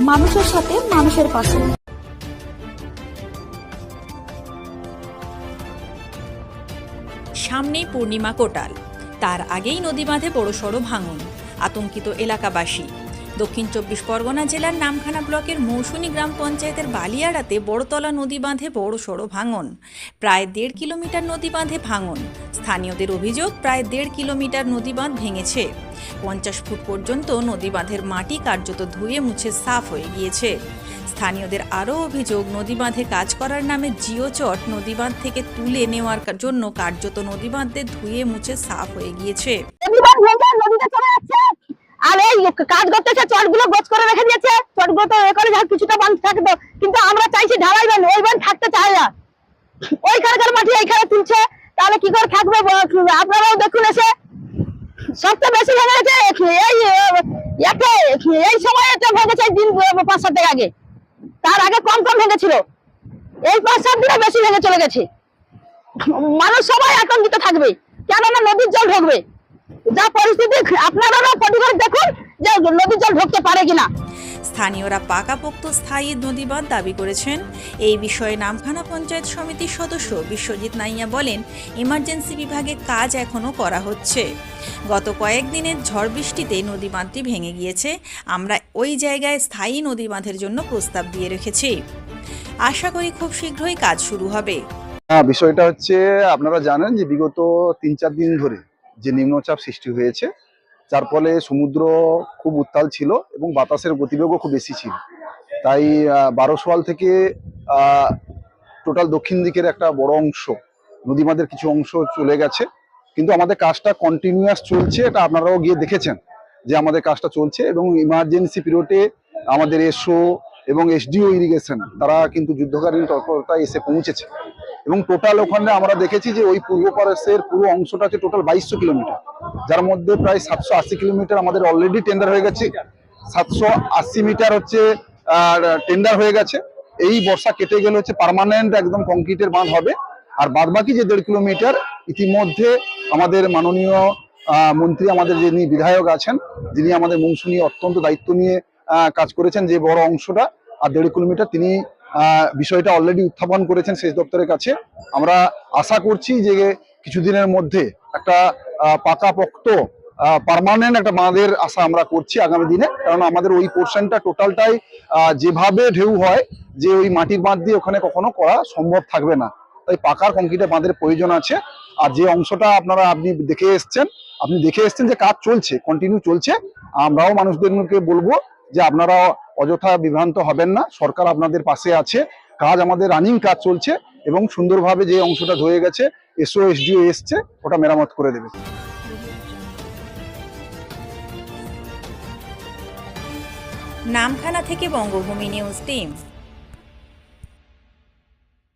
মানুষের সাথে মানুষের পাশে। সামনেই পূর্ণিমা কোটাল। তার আগেই নদী বাঁধে বড়সড় ভাঙন। আতঙ্কিত এলাকাবাসী। দক্ষিণ চব্বিশ পরগনা জেলার নামখানা ব্লকের মৌসুনী গ্রাম পঞ্চায়েতের বালিয়াড়াতে বড়তলা নদী বাঁধে বড়সড় ভাঙন। প্রায় দেড় কিলোমিটার নদী বাঁধে ভাঙন। স্থানীয়দের অভিযোগ প্রায় দেড় কিলোমিটার নদী বাঁধ ভেঙেছে। পঞ্চাশ ফুট পর্যন্ত নদী বাঁধের মাটি কার্যত ধুয়ে মুছে সাফ হয়ে গিয়েছে। স্থানীয়দের আরও অভিযোগ, নদী বাঁধে কাজ করার নামে জিও চট নদী বাঁধ থেকে তুলে নেওয়ার জন্য কার্যত নদী বাঁধে ধুয়ে মুছে সাফ হয়ে গিয়েছে। আর এই কাজ করতেছে চটগুলো গোছ করে রেখে দিয়েছে। চটগুলো তো এ করে যা কিছুটা বাঁধ থাকতো কিন্তু আমরা চাইছি ঢালাই বান ওই বান থাকতে চাই না। ওই ওইখানকার মাটি এইখানে তুলছে, তাহলে কি করে থাকবে আপনারাও দেখুন এসে। সবচেয়ে বেশি ভেঙে গেছে এই এতে, এই সময় এটা ভেঙেছে দিন, পাঁচ সাত দিন আগে। তার আগে কম কম ভেঙেছিল। এই পাঁচ সাত দিনে বেশি ভেঙে চলে গেছে। মানুষ সবাই আতঙ্কিত থাকবে। কেননা নদীর জল ঢুকবে। যা পরিস্থিতি আপনারা পরিবার দেখুন যে নদীর জল ঢুকতে পারে কিনা। স্থানীয়রা পাকাপোক্ত স্থায়ী নদীবাঁধ দাবি করেছেন। এই বিষয়ে নামখানা পঞ্চায়েত সমিতির সদস্য বিশ্বজিৎ নাইয়া বলেন ইমার্জেন্সি বিভাগে কাজ এখনও করা হচ্ছে। গত কয়েকদিনের ঝড় বৃষ্টিতে নদী বাঁধটি ভেঙে গিয়েছে। আমরা ওই জায়গায় স্থায়ী নদী বাঁধের জন্য প্রস্তাব দিয়ে রেখেছি। আশা করি খুব শীঘ্রই কাজ শুরু হবে। হ্যাঁ বিষয়টা হচ্ছে আপনারা জানেন যে বিগত তিন চার দিন ধরে যে নিম্নচাপ সৃষ্টি হয়েছে, যার ফলে সমুদ্র খুব উত্তাল ছিল এবং বাতাসের গতিবেগও খুব বেশি ছিল। তাই বারোশোয়াল থেকে টোটাল দক্ষিণ দিকের একটা বড় অংশ, নদীমাদের কিছু অংশ চলে গেছে। কিন্তু আমাদের কাজটা কন্টিনিউয়াস চলছে, এটা আপনারাও গিয়ে দেখেছেন যে আমাদের কাজটা চলছে এবং ইমার্জেন্সি পিরিয়ডে আমাদের এসও এবং এসডিও ইরিগেশন তারা কিন্তু যুদ্ধকালীন তৎপরতায় এসে পৌঁছেছে। এবং টোটাল ওখানে আমরা দেখেছি যে ওই পূর্ব পারস্যের পুরো অংশটা হচ্ছে টোটাল বাইশশো কিলোমিটার। যার মধ্যে প্রায় সাতশো আশি কিলোমিটার আমাদের অলরেডি টেন্ডার হয়ে গেছে। সাতশো আশি মিটার হচ্ছে টেন্ডার হয়ে গেছে। এই বর্ষা কেটে গেলে হচ্ছে পার্মানেন্ট একদম কংক্রিটের বাঁধ হবে। আর বাদ বাকি যে দেড় কিলোমিটার, ইতিমধ্যে আমাদের মাননীয় মন্ত্রী আমাদের যিনি বিধায়ক আছেন, যিনি আমাদের মৌসুমী অত্যন্ত দায়িত্ব নিয়ে কাজ করেছেন যে বড় অংশটা, আর দেড় কিলোমিটার তিনি বিষয়টা অলরেডি উত্থাপন করেছেন সেচ দপ্তরের কাছে। আমরা আশা করছি যে কিছুদিনের মধ্যে একটা পাকাপোক্ত পার্মানেন্ট একটা বাঁধের আশা আমরা করছি আগামী দিনে। কারণ আমাদের ওই পোর্শনটা টোটালটাই যেভাবে ঢেউ হয়, যে ওই মাটির বাঁধ দিয়ে ওখানে কখনো করা সম্ভব থাকবে না। তাই পাকার কংক্রিটের বাঁধের প্রয়োজন আছে। আর যে অংশটা আপনারা, আপনি দেখে এসছেন, আপনি দেখে এসছেন যে কাজ চলছে কন্টিনিউ চলছে, আমরাও মানুষদেরকে বলব যে আপনারা অযথা বিভ্রান্ত হবেন না, সরকার আপনাদের পাশে আছে, কাজ আমাদের রানিং কাজ চলছে এবং সুন্দরভাবে যে অংশটা ধুয়ে গেছে এসও এসডিও এসছে, ওটা মেরামত করে দেবে। নামখানা থেকে বঙ্গভূমি নিউজ টিম।